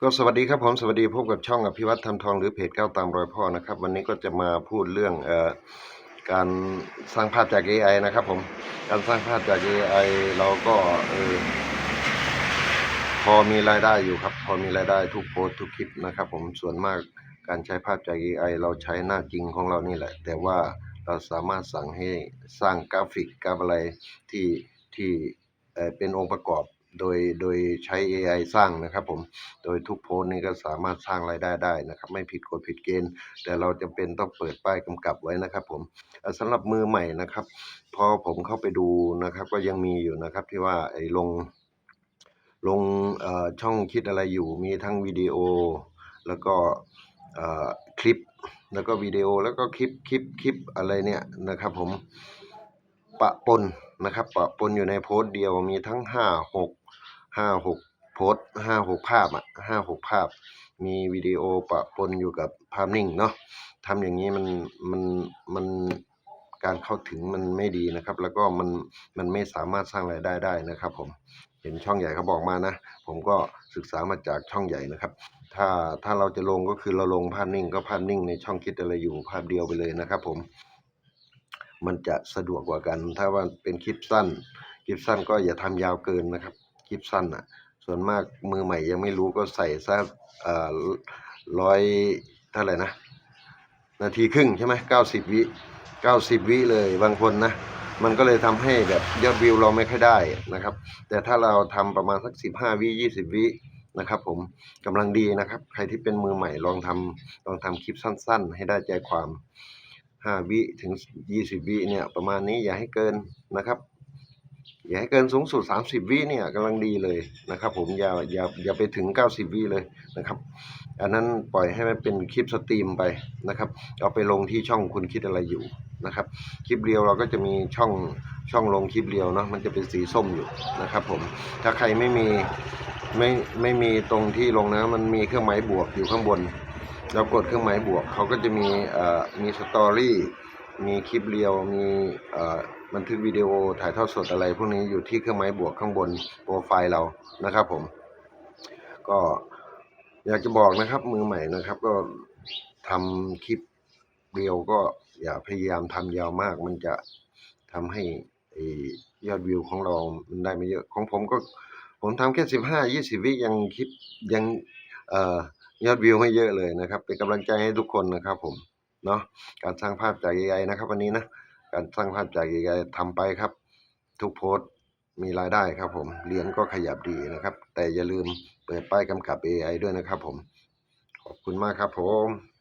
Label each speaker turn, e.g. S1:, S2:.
S1: ก็สวัสดีครับผมสวัสดีพบกับช่องอภิวัตทำทองหรือเพจก้าวตามรอยพ่อนะครับ วันนี้ก็จะมาพูดเรื่องเอ่อการสร้างภาพจาก AI นะครับผมการสร้างภาพจาก AI เราก็เออพอมีรายได้อยู่ครับ พอมีรายได้ทุกโพสทุกคลิปนะครับ ผมส่วนมากการใช้ภาพจาก AI เราใช้หน้าจริงของเรานี่แหละ แต่ว่าเราสามารถสั่งให้สร้างกราฟิกกราฟอะไรที่ที่เออเป็นองค์ประกอบ โดยโดยใช้ AI สร้างนะครับผม โดยทุกโพสต์นี้ก็สามารถสร้างรายได้ได้นะครับ ไม่ผิดกฎผิดเกณฑ์ แต่เราจะเป็นต้องเปิดป้ายกำกับไว้นะครับผมสำหรับมือใหม่นะครับ พอผมเข้าไปดูนะครับ ก็ยังมีอยู่นะครับที่ว่าไอ้ลง ลงเอ่อช่องคิดอะไรอยู่ มีทั้งวิดีโอ แล้วก็เอ่อคลิป แล้วก็วิดีโอ แล้วก็คลิป คลิป คลิปอะไรเนี่ยนะครับ ผม ปะปนนะครับ ปะปนอยู่ในโพสต์เดียว มีทั้งห้าหก ห้าหกโพสห้าหกภาพอะห้าหกภาพ มีวิดีโอปะปนอยู่กับภาพนิ่งเนาะทำอย่างนี้มันมันมันการเข้าถึงมันไม่ดีนะครับ แล้วก็มันมันไม่สามารถสร้างรายได้ได้นะครับ ผมเห็นช่องใหญ่เขาบอกมานะ ผมก็ศึกษามาจากช่องใหญ่นะครับ ถ้าถ้าเราจะลงก็คือเราลงภาพนิ่ง ก็ภาพนิ่งในช่องคิดอะไรอยู่ภาพเดียวไปเลยนะครับ ผม มันจะสะดวกกว่ากัน ถ้าว่าเป็นคลิปสั้น คลิปสั้นก็อย่าทำยาวเกินนะครับ คลิปสั้นอะ ส่วนมากมือใหม่ยังไม่รู้ก็ใส่สักเอ่อร้อยเท่าไหร่นะ นาทีครึ่งใช่ไหมเก้าสิบวิเก้าสิบวิเลยบางคนนะ มันก็เลยทำให้แบบยอดวิวเราไม่ค่อยได้นะครับ แต่ถ้าเราทำประมาณสักสิบห้าวิยี่สิบวินะครับผมกำลังดีนะครับ ใครที่เป็นมือใหม่ลองทำลองทำคลิปสั้น ๆ ให้ได้ใจความห้าวิถึงยี่สิบวิเนี่ยประมาณนี้อย่าให้เกินนะครับ อย่าให้เกินสูงสุด 30 วิเนี่ยกำลังดีเลยนะครับ ผมอย่าอย่าอย่าไปถึง 90 วิเลยนะครับ อันนั้นปล่อยให้มันเป็นคลิปสตรีมไปนะครับ เอาไปลงที่ช่องคุณคิดอะไรอยู่นะครับ คลิปเรียวเราก็จะมีช่องช่องลงคลิปเรียวเนาะมันจะเป็นสีส้มอยู่นะครับ ผมถ้าใครไม่มีไม่ไม่มีตรงที่ลงนะ มันมีเครื่องหมายบวกอยู่ข้างบน เรากดเครื่องหมายบวกเขาก็จะมีเอ่อมีสตอรี่มีคลิปเรียวมีเอ่อ บันทึกวิดีโอถ่ายทอดสดอะไร พวกนี้อยู่ที่เครื่องหมายบวกข้างบนโปรไฟล์เรานะครับผม ก็อยากจะบอกนะครับ มือใหม่นะครับ ก็ทำคลิปเรียวก็อย่าพยายามทำยาวมาก มันจะทำให้ยอดวิวของเรา มันได้ไม่เยอะ ของผมก็ผมทำแค่สิบห้ายี่สิบวิยังคลิปยังเอ่อยอดวิวไม่เยอะเลยนะครับ เป็นกำลังใจให้ทุกคนนะครับผมเนาะการสร้างภาพจาก AI นะครับ วันนี้นะ การสร้างภาพจาก AI ทำไปครับ ทุกโพสต์มีรายได้ครับผมเหรียญก็ขยับดีนะครับ แต่อย่าลืมเปิดป้ายกำกับ AI ด้วยนะครับผม ขอบคุณมากครับผม